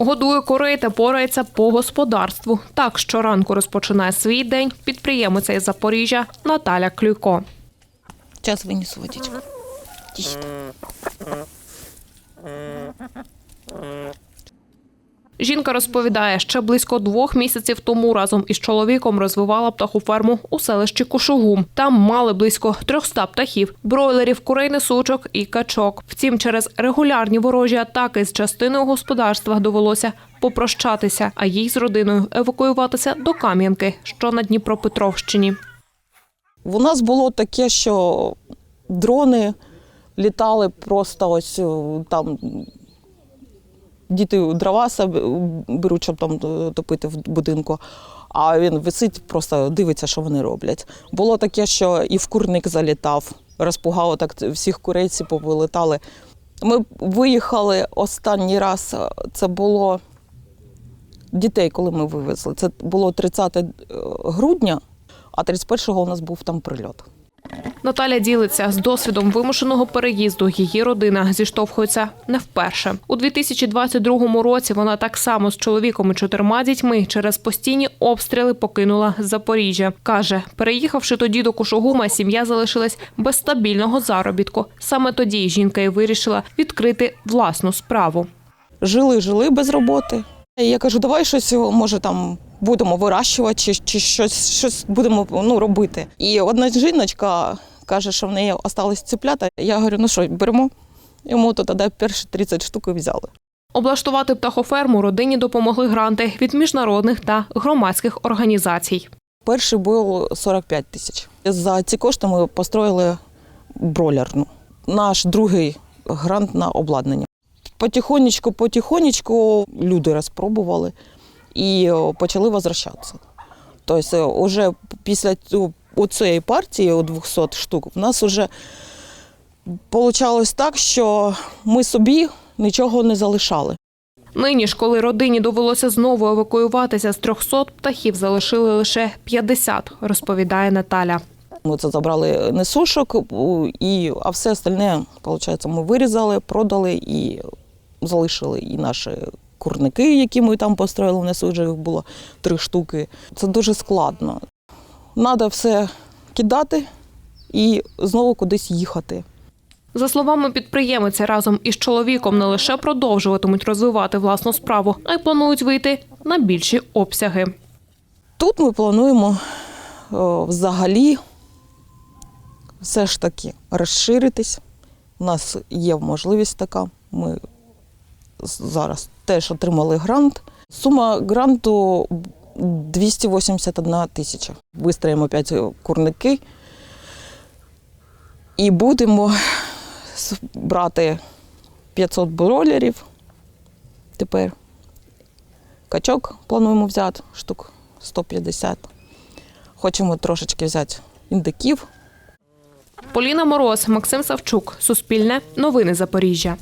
Годує кори та порається по господарству. Так щоранку розпочинає свій день підприємиця із Запоріжжя Наталя Клюйко. час винісу, водичку. Тихо. Жінка розповідає, ще близько двох місяців тому разом із чоловіком розвивала птахоферму у селищі Кушугум. Там мали близько 300 птахів, бройлерів, курей несучок і качок. Втім, через регулярні ворожі атаки з частиною господарства довелося попрощатися, а їй з родиною евакуюватися до Кам'янки, що на Дніпропетровщині. У нас було таке, що дрони літали просто ось там. Діти дрова беруть, щоб там е, топити в будинку, а він висить, просто дивиться, що вони роблять. Було таке, що і в курник залітав, розпугало так всіх курейців повилетали. Ми виїхали останній раз, е, це було дітей, коли ми вивезли. Це було 30 грудня, а 31-го у нас був там прильот. Наталя ділиться з досвідом вимушеного переїзду. Її родина зіштовхується не вперше. У 2022 році вона так само з чоловіком і чотирма дітьми через постійні обстріли покинула Запоріжжя. каже, переїхавши тоді до Кушугума, сім'я залишилась без стабільного заробітку. Саме тоді жінка і вирішила відкрити власну справу. Жили, жили без роботи. Я кажу, давай щось може там будемо вирощувати, чи, чи щось, щось будемо ну, робити. І одна жіночка каже, що в неї остались циплята. Я говорю, ну що, беремо. Йому то тоді перші 30 штук і взяли. Облаштувати птахоферму родині допомогли гранти від міжнародних та громадських організацій. Перший був 45 тисяч. За ці кошти ми построїли бройлерну. Наш другий грант на обладнання. Потихонечку, потихонечку люди розпробували і почали возвращатися. Тобто, вже після цю- цієї партії у 200 штук в нас вже вийшло так, що ми собі нічого не залишали. Нині ж, коли родині довелося знову евакуюватися з 300 птахів, залишили лише 50, розповідає Наталя. Ми це забрали несушок, у- і, а все остальне, виходить, ми вирізали, продали і залишили і наші курники, які ми там построїли. У нас вже їх було три штуки. Це дуже складно. Треба все кидати і знову кудись їхати. За словами підприємиці, разом із чоловіком не лише продовжуватимуть розвивати власну справу, а й планують вийти на більші обсяги. Тут ми плануємо о, взагалі все ж таки розширитись. У нас є можливість така. Ми зараз теж отримали грант. Сума гранту 281 тисяча. Вистроїмо 5 курники і будемо брати 500 бройлерів. Тепер качок плануємо взяти штук 150. Хочемо трошечки взяти індиків. Поліна Мороз, Максим Савчук, Суспільне, Новини Запоріжжя.